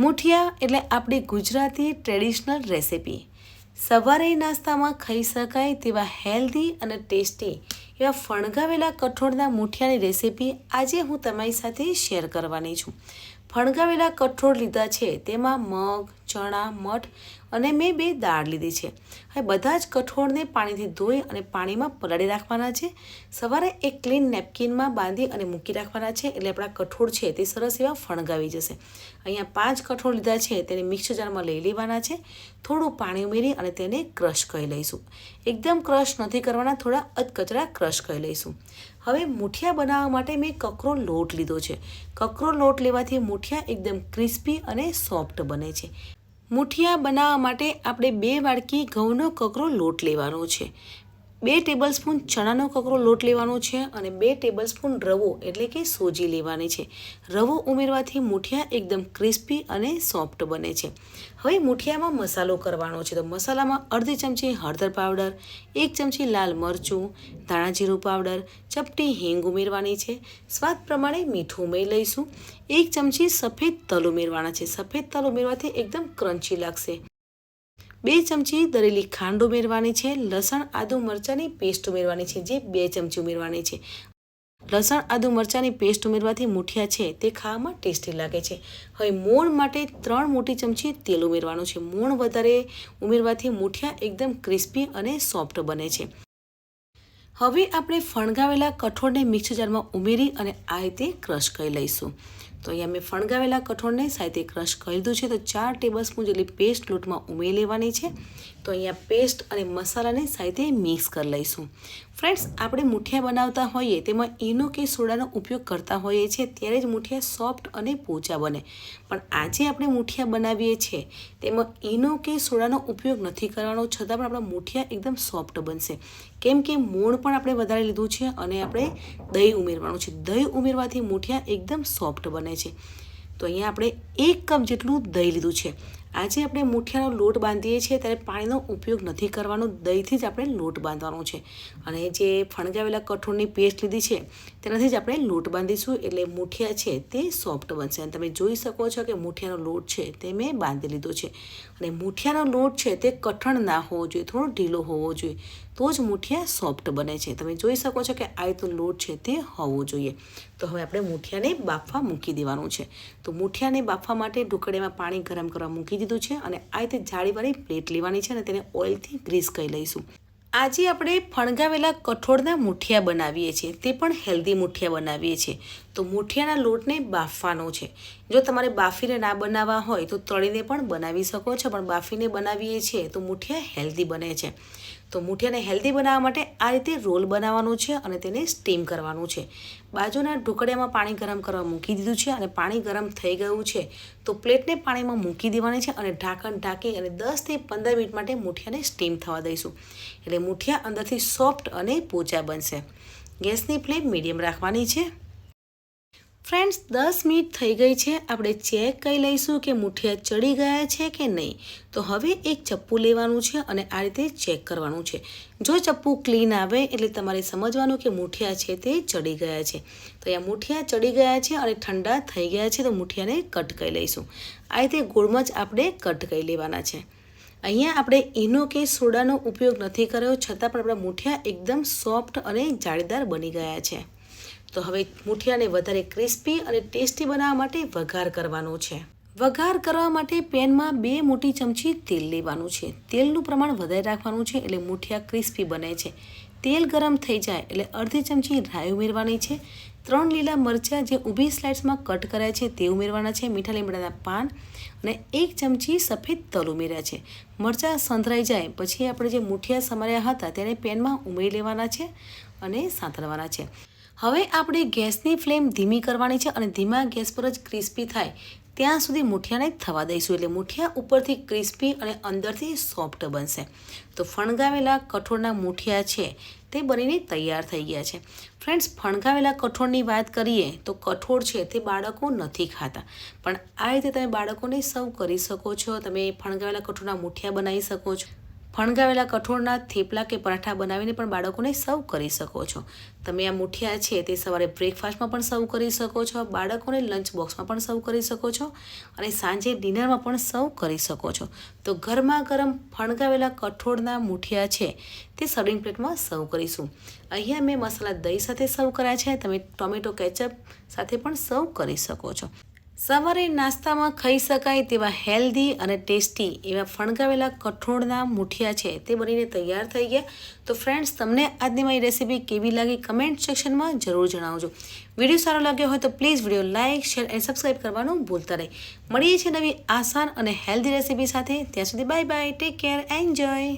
મુઠિયા એટલે આપણી Gujarati traditional recipe સવારે નાસ્તામાં ખાઈ શકાય તેવા હેલ્ધી અને ટેસ્ટી એવા ફણગાવેલા કઠોળના મુઠિયાની રેસિપી આજે હું તમારી સાથે શેર કરવાની છું. ફણગાવેલા કઠોળ લીધા છે. તેમાં મગ, ચણા, મઠ અને મેં બે દાળ લીધી છે. હવે બધા જ કઠોળને પાણીથી ધોઈ અને પાણીમાં પલાળી રાખવાના છે. સવારે એક ક્લીન નેપકિનમાં બાંધી અને મૂકી રાખવાના છે. એટલે આપણા કઠોળ છે તે સરસ એવા ફણગાવી જશે. અહીંયા પાંચ કઠોળ લીધા છે. તેને મિક્સર જારમાં લઈ લેવાના છે. થોડું પાણી ઉમેરી અને તેને ક્રશ કરી લઈશું. એકદમ ક્રશ નથી કરવાના. થોડા અધકચરા ક્રશ કરી લઈશું. હવે મુઠિયા બનાવવા માટે મેં કકરો લોટ લીધો છે. કકરો લોટ લેવાથી મુઠિયા એકદમ ક્રિસ્પી અને સોફ્ટ બને છે. મુઠિયા બનાવવા માટે આપણે બે વાડકી ઘઉંનો કકરો લોટ લેવાનો છે. બે ટેબલસ્પૂન ચણાનો કકરો લોટ લેવાનો છે અને બે ટેબલસ્પૂન રવો એટલે કે સોજી લેવાની છે. રવો ઉમેરવાથી મૂઠિયા એકદમ ક્રિસ્પી અને સોફ્ટ બને છે. હવે મૂઠિયામાં મસાલો કરવાનો છે. તો મસાલામાં અડધી ચમચી હળદર પાવડર એક ચમચી લાલ મરચું, ધાણા જીરું પાવડર ચપટી હિંગ ઉમેરવાની છે. સ્વાદ પ્રમાણે મીઠું ઉમેરી લઈશું. એક ચમચી સફેદ તલ ઉમેરવાના છે. સફેદ તલ ઉમેરવાથી એકદમ ક્રન્ચી લાગશે. બે ચમચી દરેલી ખાંડ ઉમેરવાની છે, લસણ, આદુ મરચાંની પેસ્ટ ઉમેરવાની છે, જે બે ચમચી ઉમેરવાની છે. લસણ, આદુ મરચાંની પેસ્ટ ઉમેરવાથી મૂઠિયા છે, તે ખાવામાં ટેસ્ટી લાગે છે. હવે મોણ માટે ત્રણ મોટી ચમચી તેલ ઉમેરવાનું છે. મોણ વધારે ઉમેરવાથી મૂઠિયા એકદમ ક્રિસ્પી અને સોફ્ટ બને છે. હવે આપણે ફણગાવેલા કઠોળને મિક્સર જારમાં ઉમેરી અને આ રીતે ક્રશ કરી લઈશું. તો અહીંયા મેં ફણગાવેલા કઠોળને સાથે ક્રશ કરી દીધું છે. તો ચાર ટેબલ સ્પૂન જેટલી પેસ્ટ લોટમાં ઉમેરી લેવાની છે. તો અહીંયા પેસ્ટ અને મસાલાને સાથે મિક્સ કરી લઈશું. ફ્રેન્ડ્સ, આપણે મુઠિયા બનાવતા હોઈએ તેમાં ઈનો કે સોડાનો ઉપયોગ કરતા હોઈએ છીએ ત્યારે જ મુઠિયા સોફ્ટ અને પોચા બને. પણ આજે આપણે મુઠિયા બનાવીએ છીએ તેમાં ઈનો કે સોડાનો ઉપયોગ નથી કરવાનો, છતાં પણ આપણા મુઠિયા એકદમ સોફ્ટ બનશે. કેમ કે મોણ પણ આપણે વધારે લીધું છે અને આપણે દહીં ઉમેરવાનું છે. દહીં ઉમેરવાથી મુઠિયા એકદમ સોફ્ટ બને. છે. તો અહીંયા આપણે એક કપ જેટલું દહીં લીધું છે. આજે આપણે મુઠિયાનો લોટ બાંધીએ છીએ ત્યારે પાણીનો ઉપયોગ નથી કરવાનો, દહીંથી જ આપણે લોટ બાંધવાનો છે. અને જે ફણગાવેલા કઠોળની પેસ્ટ લીધી છે, તેનાથી જ આપણે લોટ બાંધીશું એટલે મુઠિયા છે તે સોફ્ટ બનશે. અને તમે જોઈ શકો છો કે મુઠિયાનો લોટ છે તે મેં બાંધી લીધો છે. અને મુઠિયાનો લોટ છે તે કઠણ ના હોવો જોઈએ, થોડો ઢીલો હોવો જોઈએ. તો જ મૂઠિયા સોફ્ટ બને છે. તમે જોઈ શકો છો કે આ રીતનો લોટ છે તે હોવો જોઈએ. તો હવે આપણે મૂઠિયાને બાફવા મૂકી દેવાનું છે. તો મૂઠિયાને બાફવા માટે ઢોકળીમાં પાણી ગરમ કરવા મૂકી દીધું છે અને આ રીતે જાળીવાળી પ્લેટ લેવાની છે અને તેને ઓઇલથી ગ્રીસ કરી લઈશું. આજે આપણે ફણગાવેલા કઠોળના મુઠિયા બનાવીએ છીએ. તે પણ હેલ્ધી મુઠિયા બનાવીએ છીએ. તો મુઠિયાના લોટને બાફવાનો છે. જો તમારે બાફીને ના બનાવવા હોય તો તળીને પણ બનાવી શકો છો, પણ બાફીને બનાવીએ છીએ તો મુઠિયા હેલ્ધી બને છે. તો મુઠિયાને હેલ્ધી બનાવવા માટે આ રીતે રોલ બનાવવાનો છે અને તેને સ્ટીમ કરવાનું છે. બાજુના ઢોકળિયામાં પાણી ગરમ કરવા મૂકી દીધું છે અને પાણી ગરમ થઈ ગયું છે તો પ્લેટને પાણીમાં મૂકી દેવાની છે અને ઢાંકણ ઢાંકી અને દસથી પંદર મિનિટ માટે મુઠિયાને સ્ટીમ થવા દઈશું. એટલે મુઠિયા અંદરથી સોફ્ટ અને પોચા બનશે. ગેસની ફ્લેમ મીડિયમ રાખવાની છે. ફ્રેન્ડ્સ, દસ મિનિટ થઈ ગઈ છે. આપણે ચેક કરી લઈશું કે મુઠિયા ચડી ગયા છે કે નહીં. તો હવે એક ચપ્પુ લેવાનું છે અને આ રીતે ચેક કરવાનું છે. જો ચપ્પુ ક્લીન આવે એટલે તમારે સમજવાનું કે મુઠિયા છે તે ચડી ગયા છે. તો અહીંયા મુઠિયા ચડી ગયા છે અને ઠંડા થઈ ગયા છે તો મુઠિયાને કટ કરી લઈશું. આ રીતે ગોળમાં આપણે કટ કરી લેવાના છે. અહીંયા આપણે ઈનો કે સોડાનો ઉપયોગ નથી કર્યો, છતાં પણ આપણા મુઠિયા એકદમ સોફ્ટ અને જાળીદાર બની ગયા છે. તો હવે મુઠિયાને વધારે ક્રિસ્પી અને ટેસ્ટી બનાવવા માટે વઘાર કરવાનો છે. વઘાર કરવા માટે પેનમાં બે મોટી ચમચી તેલ લેવાનું છે. તેલનું પ્રમાણ વધારે રાખવાનું છે એટલે મુઠિયા ક્રિસ્પી બને છે. તેલ ગરમ થઈ જાય એટલે અડધી ચમચી રાઈ ઉમેરવાની છે. ત્રણ લીલા મરચાં જે ઊભી સ્લાઇડ્સમાં કટ કર્યા છે તે ઉમેરવાના છે, મીઠા લીમડાના પાન અને એક ચમચી સફેદ તલ ઉમેર્યા છે. મરચાં સંધરાઈ જાય પછી આપણે જે મુઠિયા સમાર્યા હતા તેને પેનમાં ઉમેરી લેવાના છે અને સાંતળવાના છે. હવે આપણે ગેસની ફ્લેમ ધીમી કરવાની છે અને ધીમા ગેસ પર જ ક્રિસ્પી થાય, ત્યાં સુધી મૂઠિયાને થવા દઈશું એટલે મૂઠિયા ઉપરથી ક્રિસ્પી અને અંદરથી સોફ્ટ બનશે. તો ફણગાવેલા કઠોળના મૂઠિયા છે તે બનીને તૈયાર થઈ ગયા છે. ફ્રેન્ડ્સ, ફણગાવેલા કઠોળની વાત કરીએ તો કઠોળ છે તે બાળકો નથી ખાતા. પણ આ રીતે તમે બાળકોને સર્વ કરી શકો છો, તમે ફણગાવેલા કઠોળના મૂઠિયા બનાવી શકો છો. ફણગાવેલા કઠોળના થેપલા કે પરાઠા બનાવીને પણ બાળકોને સર્વ કરી શકો છો. તમે આ મુઠિયા છે તે સવારે બ્રેકફાસ્ટમાં પણ સર્વ કરી શકો છો, બાળકોને લંચ બોક્સમાં પણ સર્વ કરી શકો છો અને સાંજે ડિનરમાં પણ સર્વ કરી શકો છો. તો ગરમા ગરમ ફણગાવેલા કઠોળના મુઠિયા છે તે સર્વિંગ પ્લેટમાં સર્વ કરીશું. અહીંયા મેં મસાલા દહીં સાથે સર્વ કર્યા છે, તમે ટોમેટો કેચઅપ સાથે પણ સર્વ કરી શકો છો. સવારે નાસ્તામાં ખાઈ શકાય તેવા હેલ્ધી અને ટેસ્ટી એવા ફણગાવેલા કઠોળના મુઠિયા છે તે બનીને તૈયાર થઈ ગયા. તો ફ્રેન્ડ્સ તમને આજની મારી રેસીપી કેવી લાગી કમેન્ટ સેક્શનમાં જરૂર જણાવજો. વીડિયો સારો લાગ્યો હોય તો please video like share and subscribe કરવાનું ભૂલતા નહીં. મળીએ છીએ નવી આસાન અને હેલ્ધી રેસીપી સાથે. ત્યાં સુધી bye bye take care enjoy